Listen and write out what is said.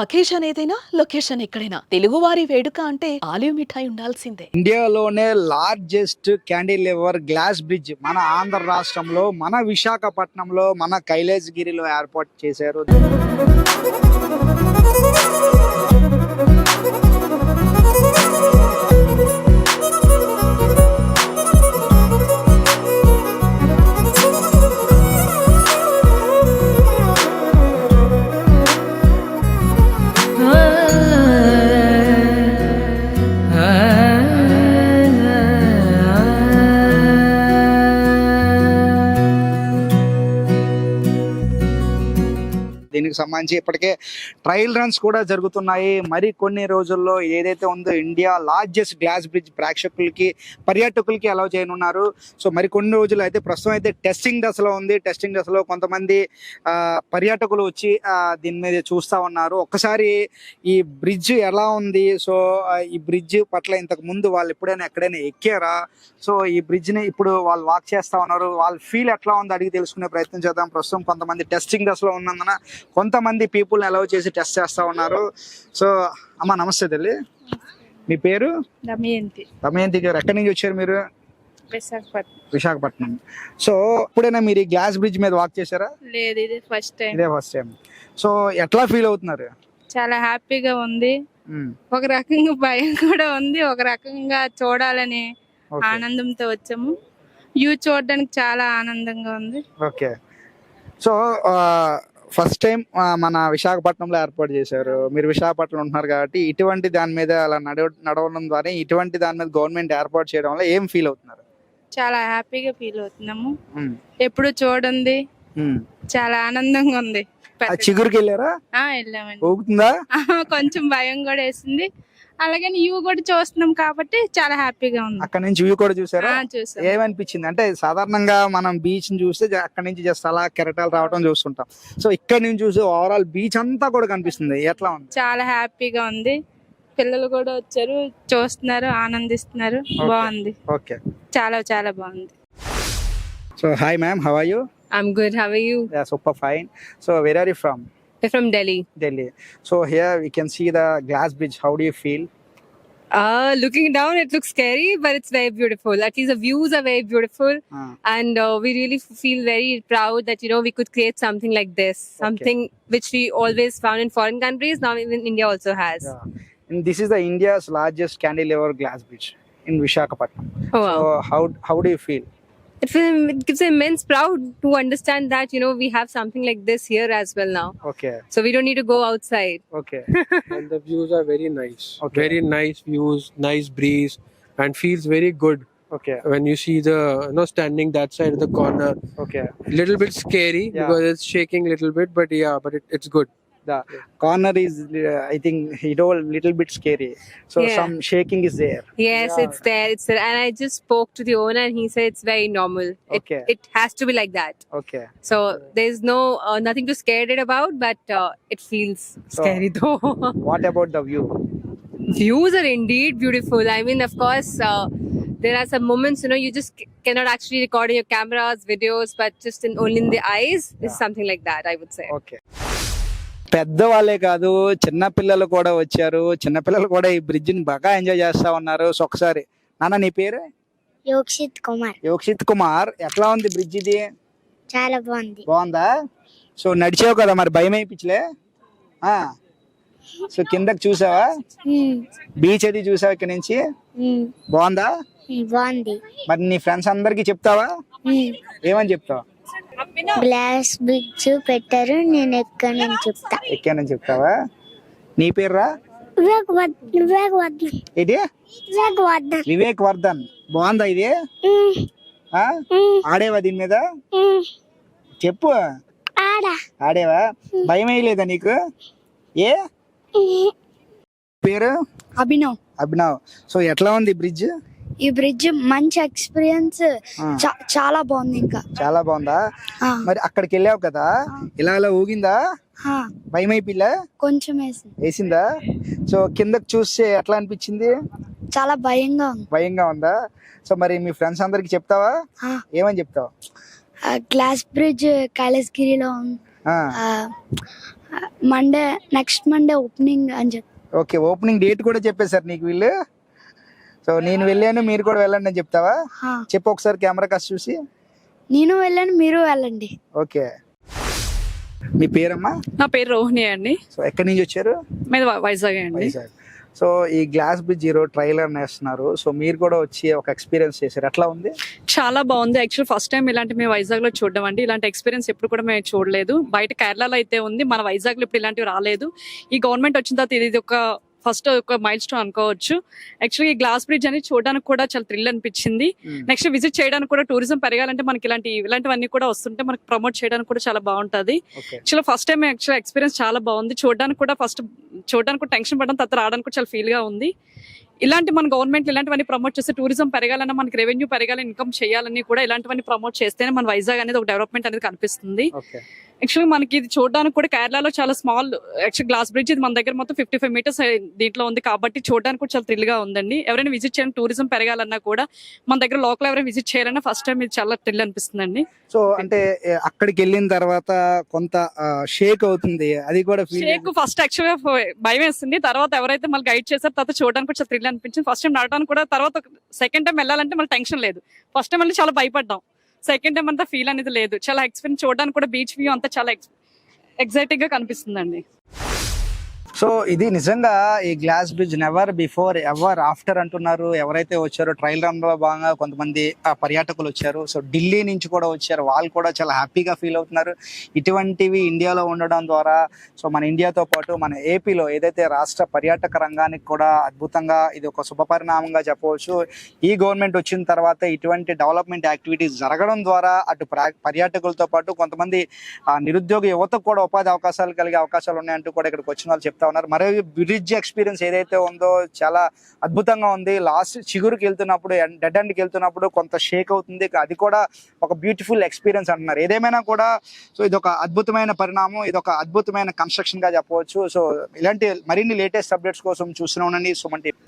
Occasion ఏదైనా location ఎక్కడైనా. తెలుగువారి వేడుక అంటే ఆలివ్ మిఠాయి ఉండాల్సిందే. ఇండియాలోనే largest cantilever glass bridge మన ఆంధ్ర రాష్ట్రంలో మన విశాఖపట్నంలో మన కైలాసగిరిలో ఏర్పాటు చేశారు. దీనికి సంబంధించి ఇప్పటికే ట్రయల్ రన్స్ కూడా జరుగుతున్నాయి. మరి కొన్ని రోజుల్లో ఏదైతే ఉందో ఇండియా లార్జెస్ట్ గ్లాస్ బ్రిడ్జ్ ప్రేక్షకులకి పర్యాటకులకి అలౌ చేయనున్నారు. సో మరి కొన్ని రోజులు అయితే ప్రస్తుతం అయితే టెస్టింగ్ దశలో ఉంది. టెస్టింగ్ దశలో కొంతమంది ఆ, పర్యాటకులు వచ్చి దీని మీద చూస్తా ఉన్నారు. ఒక్కసారి ఈ బ్రిడ్జ్ ఎలా ఉంది? సో ఈ బ్రిడ్జ్ పట్ల ఇంతకు ముందు వాళ్ళు ఎప్పుడైనా ఎక్కడైనా ఎక్కారా? సో ఈ బ్రిడ్జ్ని ఇప్పుడు వాళ్ళు వాక్ చేస్తా ఉన్నారు. వాళ్ళ ఫీల్ ఎట్లా ఉందో? అడిగి తెలుసుకునే ప్రయత్నం చేద్దాం. ప్రస్తుతం కొంతమంది టెస్టింగ్ దశలో ఉన్నందున కొంతమంది పీపుల్ అలౌ చేసి టెస్ట్ చేస్తా ఉన్నారు. సో అమ్మ నమస్తే తల్లి. మీ పేరు? దమయంతి దమయంతి గారు. ఎక్కడి నుంచి వచ్చారు మీరు? విశాఖపట్నం. విశాఖపట్నం. సో ఎప్పుడైనా మీరు ఈ గ్లాస్ బ్రిడ్జ్ మీద వాక్ చేశారా? లేదు ఇది ఫస్ట్ టైం ఇదే ఫస్ట్ టైం సో ఎట్లా ఫీల్ అవుతున్నారు? చాలా హ్యాపీగా ఉంది. ఒక రకంగా భయం కూడా ఉంది. ఒక రకంగా చూడాలని ఆనందంతో వచ్చాము. వ్యూ చూడడానికి చాలా ఆనందంగా ఉంది. ఓకే. సో ఫస్ట్ టైం మన విశాఖపట్నంలో ఏర్పాటు చేశారు. మీరు విశాఖపట్నం ఉంటున్నారు కాబట్టి ఇటువంటి దాని మీద అలా నడవ నడవడం ద్వారా ఇటువంటి దాని మీద గవర్నమెంట్ ఏర్పాటు చేయడం వల్ల ఏం ఫీల్ అవుతున్నారు? చాలా హ్యాపీగా ఫీల్ అవుతున్నాము. ఎప్పుడు చూడండి. చాలా ఆనందంగా ఉంది. చిగురుకి వెళ్ళారా? వెళ్ళామండి. కొంచెం భయం కూడా వేసింది. అలాగని వ్యూ కూడా చూస్తున్నాం కాబట్టి చాలా హ్యాపీగా ఉంది. అక్కడ నుంచి వ్యూ కూడా చూసారా? చూసాం. ఏమనిపించింది? అంటే సాధారణంగా మనం బీచ్ని చూస్తే అక్కడ నుంచి జస్ట్ అలా కెరటాలు రావడం చూస్తుంటాం. సో ఇక్కడ నుంచి చూసి ఓవరాల్ బీచ్ అంతా కూడా కనిపిస్తుంది. ఎట్లా ఉంది? చాలా హ్యాపీగా ఉంది. పిల్లలు కూడా వచ్చారు చూస్తున్నారు ఆనందిస్తున్నారు. బాగుంది. ఓకే చాలా చాలా బాగుంది. So hi ma'am how are you I'm good. How are you? Super fine so where are you from We're from Delhi. Delhi. So here we can see the glass bridge. How do you feel? Uh, looking down, it looks scary, but it's very beautiful. At least the views are very beautiful, Uh, and uh, we really feel very proud that you know we could create something like this, something which we always found in foreign countries. Now even India also has. yeah. And this is the India's largest cantilever glass bridge in Visakhapatnam. Oh wow! So how how do you feel? It, feel, it gives immense proud to understand that you know we have something like this here as well now. Okay. So we don't need to go outside. Okay. and the views are very nice. Okay. Very nice views, nice breeze, and feels very good Okay. when you see the you know standing that side of the corner. Okay. A Little bit scary Yeah. because it's shaking a little bit, but yeah, but it, it's good. The corner is uh, I think it all little bit scary. So Yeah. some shaking is there. Yes, Yeah. it's there. It's there. And I just spoke to the owner, and he said it's very normal. Okay. It, it has to be like that. Okay. So there's no uh, nothing to scared it about, but uh, it feels So- scary though. What about the view? Views are indeed beautiful. I mean, of course, uh, there are some moments you know you just c- cannot actually record in your cameras, videos, but just in only in the eyes. It's Yeah. something like that, I would say. Okay పెద్దవాళ్ళే కాదు చిన్న పిల్లలు కూడా వచ్చారు. చిన్న పిల్లలు కూడా ఈ బ్రిడ్జ్ని బాగా ఎంజాయ్ చేస్తా ఉన్నారు. సో ఒకసారి నాన్న నీ పేరు? యోక్షిత్ కుమార్. యోక్షిత్ కుమార్. ఎట్లా ఉంది బ్రిడ్జ్ ఇది? చాలా బాగుంది. బాగుందా? సో నడిచావు కదా మరి భయం అయిపించలే ఆ. సో కిందకి చూసావా? బీచ్ అది చూసావా ఇక్కడ నుంచి? బాగుందా? బాగుంది. మరి నీ ఫ్రెండ్స్ అందరికి చెప్తావా? ఏమని చెప్తావా? గ్లాస్ బ్రిడ్జ్ పెట్టారు నేను ఎక్కడ నుంచి చెప్తా. ఎక్కానని చెప్తావా? నీ పేర్రా? వివేక్ వర్ధన్ వివేక్ వర్ధన్ ఇది వివేక్ వర్ధన్ వివేక్ వర్ధన్ బాగుందా ఇది ఆడేవా దీని మీద? చెప్పు. ఆడా. ఆడేవా? భయం వేయలేదా నీకు? ఏ. పేరు? అభినవ్. అభినవ్. సో ఎట్లా ఉంది బ్రిడ్జ్? ఈ బ్రిడ్జ్ మంచి ఎక్స్పీరియన్స్. చాలా బాగుంది ఇంకా. చాలా బాగుందా? మరి అక్కడికి వెళ్ళావు కదా? ఇలా ఇలా ఊగిందా? భయం అయిపోయిలా కొంచెం వేసింది. వేసిందా? సో కిందకి చూస్తే ఎట్లా అనిపించింది? చాలా భయంగా ఉంది. భయంగా ఉందా? సో మరి మీ ఫ్రెండ్స్ అందరికి చెప్తావా? ఏమని చెప్తావు? గ్లాస్ బ్రిడ్జ్ కైలాసగిరిలో మండే నెక్స్ట్ మండే ఓపెనింగ్ అని చెప్పి. ఓకే ఓపెనింగ్ డేట్ కూడా చెప్పేశారు నీకు వీళ్ళు? సో నేను వెళ్ళాను మీరు కూడా వెళ్ళండి అని చెప్తావా. చెప్పు ఒకసారి కెమెరా కాస్ట్ చూసి. నేను వెళ్ళాను మీరు వెళ్ళండి. ఓకే మీ పేరమ్మా? నా పేరు రోహిణి అండి. సో ఎక్కడి నుంచి వచ్చారు? మీద వైజాగ్ అండి. వైజాగ్. సో ఈ గ్లాస్ బ్రిడ్జ్ ఈరో ట్రైలర్ వేస్తున్నారు సో మీరు కూడా వచ్చి ఒక ఎక్స్పీరియన్స్ చేశారు. ఎట్లా ఉంది? చాలా బాగుంది. యాక్చువల్ ఫస్ట్ టైం ఇలాంటి మేము వైజాగ్లో చూడడం అండి. ఇలాంటి ఎక్స్పీరియన్స్ ఎప్పుడు కూడా మేము చూడలేదు. బయట కేరళలో అయితే ఉంది. మన వైజాగ్లో ఇప్పుడు ఇలాంటివి రాలేదు. ఈ గవర్నమెంట్ వచ్చిన తర్వాత ఇది ఒక ఫస్ట్ ఒక మైల్ స్టోన్ అనుకోవచ్చు. యాక్చువల్లీ ఈ గ్లాస్ బ్రిడ్జ్ అనేది చూడడానికి కూడా చాలా థ్రిల్ అనిపించింది. నెక్స్ట్ విజిట్ చేయడానికి కూడా టూరిజం పెరగాలంటే మనకి ఇలాంటి ఇలాంటివన్నీ కూడా వస్తుంటే మనకి ప్రమోట్ చేయడానికి కూడా చాలా బాగుంటది. Okay actual first time actual experience చాలా బాగుంది. చూడడానికి కూడా ఫస్ట్ చూడడానికి కూడా టెన్షన్ పడడం తర్వాత రావడానికి కూడా చాలా ఫీల్గా ఉంది. ఇలాంటి మన గవర్నమెంట్ ఇలాంటివన్నీ ప్రమోట్ చేస్తే టూరిజం పెరగాలన్నా మనకి రెవెన్యూ పెరగాలని ఇన్కమ్ చేయాలని కూడా ఇలాంటివన్నీ ప్రమోట్ చేస్తేనే మన వైజాగ్ అనేది ఒక డెవలప్మెంట్ అనేది కనిపిస్తుంది. ఓకే యాక్చువల్లీ మనకి ఇది చూడడానికి కూడా కేరళలో చాలా స్మాల్ యాక్చువల్ గ్లాస్ బ్రిడ్జ్ ఇది మన దగ్గర మొత్తం ఫిఫ్టీ ఫైవ్ మీటర్స్ దీంట్లో ఉంది. కాబట్టి చూడడానికి కూడా చాలా థ్రిల్గా ఉందండి. ఎవరైనా విజిట్ చేయడానికి టూరిజం పెరగాలన్నా కూడా మన దగ్గర లోకల్ ఎవరైనా విజిట్ చేయాలన్నా ఫస్ట్ టైం ఇది చాలా థ్రిల్ అనిపిస్తుందండి. సో అంటే అక్కడికి వెళ్ళిన తర్వాత కొంత షేక్ అవుతుంది. అది కూడా షేక్ ఫస్ట్ యాక్చువల్గా భయం వేస్తుంది. తర్వాత ఎవరైతే మళ్ళీ గైడ్ చేశారో తర్వాత చూడడానికి కూడా చాలా థ్రిల్ అనిపించింది. ఫస్ట్ టైం నడవడానికి కూడా తర్వాత సెకండ్ టైం వెళ్ళాలంటే మళ్ళీ టెన్షన్ లేదు. ఫస్ట్ టైం మళ్ళీ చాలా భయపడ్డాం. సెకండ్ టైం అంతా ఫీల్ అనేది లేదు. చాలా ఎక్స్పీరియన్స్ చూడడానికి కూడా బీచ్ వ్యూ అంతా చాలా ఎగ్జైటింగ్గా కనిపిస్తుందండి. సో ఇది నిజంగా ఈ glass bridge never before ever after అంటున్నారు. ఎవరైతే వచ్చారో ట్రయల్ రన్లో బాగా కొంతమంది ఆ, పర్యాటకులు వచ్చారు. సో ఢిల్లీ నుంచి కూడా వచ్చారు. వాళ్ళు కూడా చాలా హ్యాపీగా ఫీల్ అవుతున్నారు. ఇటువంటివి ఇండియాలో ఉండడం ద్వారా సో మన ఇండియాతో పాటు మన ఏపీలో ఏదైతే రాష్ట్ర పర్యాటక రంగానికి కూడా అద్భుతంగా ఇది ఒక శుభపరిణామంగా చెప్పవచ్చు. ఈ గవర్నమెంట్ వచ్చిన తర్వాత ఇటువంటి డెవలప్మెంట్ యాక్టివిటీస్ జరగడం ద్వారా అటు ప్రా- పర్యాటకులతో పాటు కొంతమంది ఆ, నిరుద్యోగ యువతకు కూడా ఉపాధి అవకాశాలు కలిగే అవకాశాలు ఉన్నాయంటూ కూడా ఇక్కడికి వచ్చిన వాళ్ళు చెప్తా ఉన్నారు. మరో బ్రిడ్జ్ ఎక్స్పీరియన్స్ ఏదైతే ఉందో చాలా అద్భుతంగా ఉంది. లాస్ట్ చిగురుకి వెళ్తున్నప్పుడు డెడ్ అండ్కి వెళ్తున్నప్పుడు కొంత షేక్ అవుతుంది. అది కూడా ఒక బ్యూటిఫుల్ ఎక్స్పీరియన్స్ అంటున్నారు. ఏదేమైనా కూడా సో ఇది ఒక అద్భుతమైన పరిణామం ఇది ఒక అద్భుతమైన కన్స్ట్రక్షన్గా చెప్పవచ్చు. సో ఇలాంటి మరిన్ని లేటెస్ట్ అప్డేట్స్ కోసం చూస్తూనే ఉండండి. సుమన్ టీవీ.